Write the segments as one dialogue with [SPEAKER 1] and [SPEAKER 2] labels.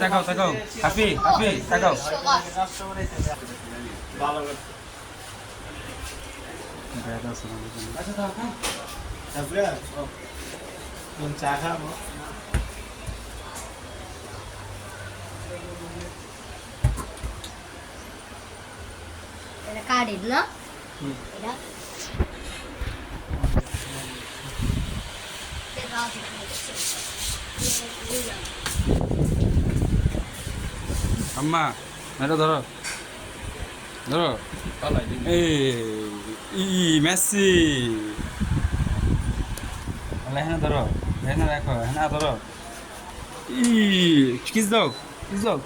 [SPEAKER 1] তাকাও তাকাও। হাফি হাফি তাকাও।
[SPEAKER 2] চা খাব
[SPEAKER 3] এটা না
[SPEAKER 2] হুম।
[SPEAKER 3] এটা
[SPEAKER 1] আম্মা এটা ধরো। ধরো। ই, মেসি। এখানে ধরো। এখানে রাখো এখানে ধরো। ই, কিস দাও কিস দাও।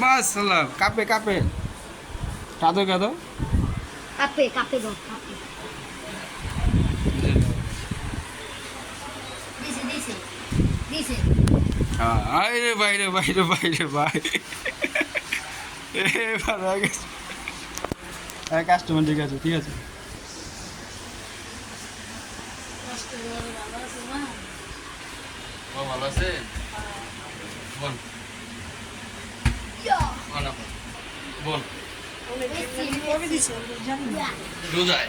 [SPEAKER 1] মাশাআল্লাহ, কাপে কাপে। কাদো কাদো।
[SPEAKER 3] কাপে কাপে দাও কাপে। দিছে দিছে
[SPEAKER 1] আরে বাইরে বাইরে বাইরে ভাই কাস্টমার ঠিক আছে ঠিক আছে
[SPEAKER 4] ও ভালো আছে বল। বল রোজায়